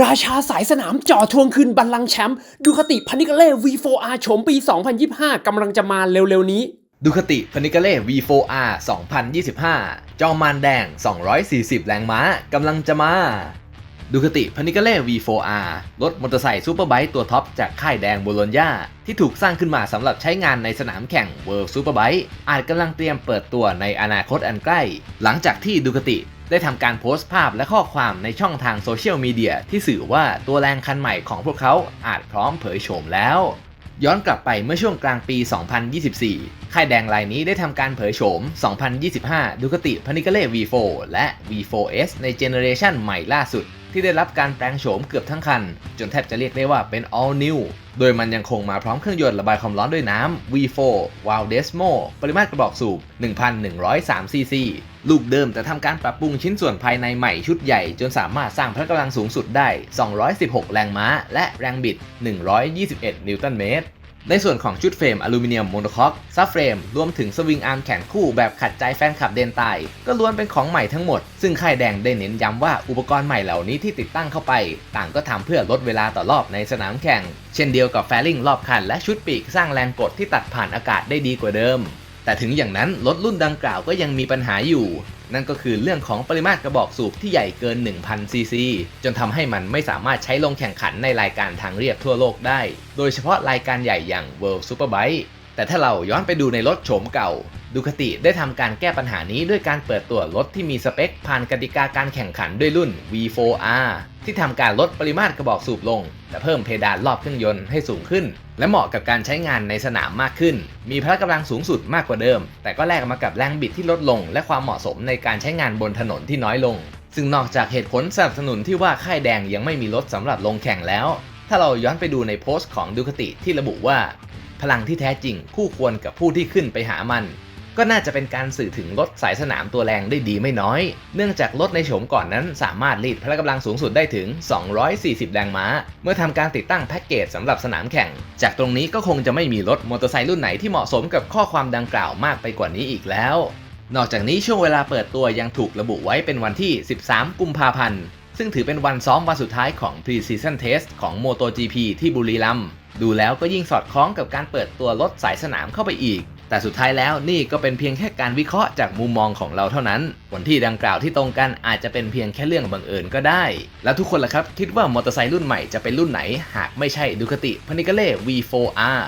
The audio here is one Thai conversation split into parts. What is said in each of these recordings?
ราชาสายสนามจ่อทวงคืนบัลลังก์แชมป์ดูคติพนิกาเล่ V4R โฉมปี 2025 กำลังจะมาเร็วๆนี้ ดูคติพนิกาเล่ V4R 2025 จอมานแดง 240 แรงม้ากำลังจะมา ดูคติพนิกาเล่ V4R รถมอเตอร์ไซค์ซูเปอร์ไบค์ตัวท็อปจากค่ายแดงโบโลญญาที่ถูกสร้างขึ้นมาสำหรับใช้งานในสนามแข่ง World Superbike อาจกำลังเตรียมเปิดตัวในอนาคตอันใกล้ หลังจากที่ดูคติ ได้ทำการโพสต์ภาพและข้อความในช่องทางโซเชียลมีเดียที่สื่อว่าตัวแรงคันใหม่ของพวกเขาอาจพร้อมเผยโฉมแล้ว ย้อนกลับไปเมื่อช่วงกลางปี 2024 ค่ายแดงรายนี้ได้ทำการเผยโฉม 2025ดูคติพนิกาเล่ V4 และ V4S ในเจเนอเรชันใหม่ล่าสุด ที่ได้รับการแปลงโฉมเกือบทั้งคัน จนแทบจะเรียกได้ว่าเป็น all new โดยมันยังคงมาพร้อมเครื่องยนต์ระบายความร้อนด้วยน้ำ V4 w i l d e s m o ปริมาตรกระบอกสูบ 1,103 cc ลูกเดิมแต่ทำการปรับปรุงชิ้นส่วนภายในใหม่ชุดใหญ่ จนสามารถสร้างพละกำลังสูงสุดได้ 216 แรงม้า และแรงบิด 121 นิวตันเมตร ในส่วนของชุดเฟรมอลูมิเนียมโมโนคอกซับเฟรมรวมถึงสวิงอาร์มแขนคู่แบบขัดใจแฟนคลับเดนตาย ก็ล้วนเป็นของใหม่ทั้งหมด ซึ่งค่ายแดงได้เน้นย้ำว่าอุปกรณ์ใหม่เหล่านี้ที่ติดตั้งเข้าไป ต่างก็ทำเพื่อลดเวลาต่อรอบในสนามแข่ง เช่นเดียวกับแฟลิงรอบคันและชุดปีกสร้างแรงกดที่ตัดผ่านอากาศได้ดีกว่าเดิม แต่ถึงอย่างนั้นรถรุ่นดังกล่าวก็ยังมีปัญหาอยู่ นั่นก็คือเรื่องของปริมาตรกระบอกสูบที่ใหญ่เกิน 1,000ซีซีจนทำให้มันไม่สามารถใช้ลงแข่งขันในรายการทางเรียบทั่วโลกได้ โดยเฉพาะรายการใหญ่อย่าง World Superbike แต่ถ้าเราย้อนไปดูในรถโฉมเก่าดูคติได้ทำการแก้ปัญหานี้ด้วยการเปิดตัวรถที่มีสเปคผ่านกติกาการแข่งขันด้วยรุ่น V4R ที่ทำการลดปริมาตรกระบอกสูบลงแต่เพิ่มเพดานรอบเครื่องยนต์ให้สูงขึ้น และเหมาะกับการใช้งานในสนามมากขึ้น มีพละกำลังสูงสุดมากกว่าเดิม แต่ก็แลกมากับแรงบิดที่ลดลง และความเหมาะสมในการใช้งานบนถนนที่น้อยลง ซึ่งนอกจากเหตุผลสนับสนุนที่ว่าค่ายแดงยังไม่มีรถสำหรับลงแข่งแล้ว ถ้าเราย้อนไปดูในโพสต์ของดูคติที่ระบุว่า พลังที่แท้จริงคู่ควรกับผู้ที่ขึ้นไปหามัน ก็น่าจะเป็นการสื่อถึงรถสายสนามตัวแรงได้ดีไม่น้อย เนื่องจากรถในโฉมก่อนนั้นสามารถรีดพละกำลังสูงสุดได้ถึง 240 แรงม้า เมื่อทำการติดตั้งแพ็กเกจสำหรับสนามแข่ง จากตรงนี้ก็คงจะไม่มีรถมอเตอร์ไซค์รุ่นไหนที่เหมาะสมกับข้อความดังกล่าวมากไปกว่านี้อีกแล้ว นอกจากนี้ช่วงเวลาเปิดตัวยังถูกระบุไว้เป็นวันที่ 13 กุมภาพันธ์ซึ่งถือเป็นวันซ้อมวันสุดท้ายของ Pre-Season Test ของ MotoGP ที่บุรีรัมย์ดูแล้วก็ยิ่งสอดคล้องกับการเปิดตัวรถสายสนามเข้าไปอีก แต่สุดท้ายแล้วนี่ก็เป็นเพียงแค่การวิเคราะห์จากมุมมองของเราเท่านั้น วันที่ดังกล่าวที่ตรงกันอาจจะเป็นเพียงแค่เรื่องบังเอิญก็ได้ แล้วทุกคนล่ะครับ คิดว่ามอเตอร์ไซค์รุ่นใหม่จะเป็นรุ่นไหน หากไม่ใช่ดูคติพนิกาเล่ V4R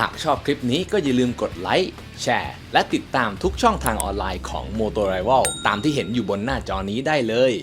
หากชอบคลิปนี้ก็อย่าลืมกดไลค์ แชร์ และติดตามทุกช่องทางออนไลน์ของ Motor Rival ตามที่เห็นอยู่บนหน้าจอนี้ได้เลย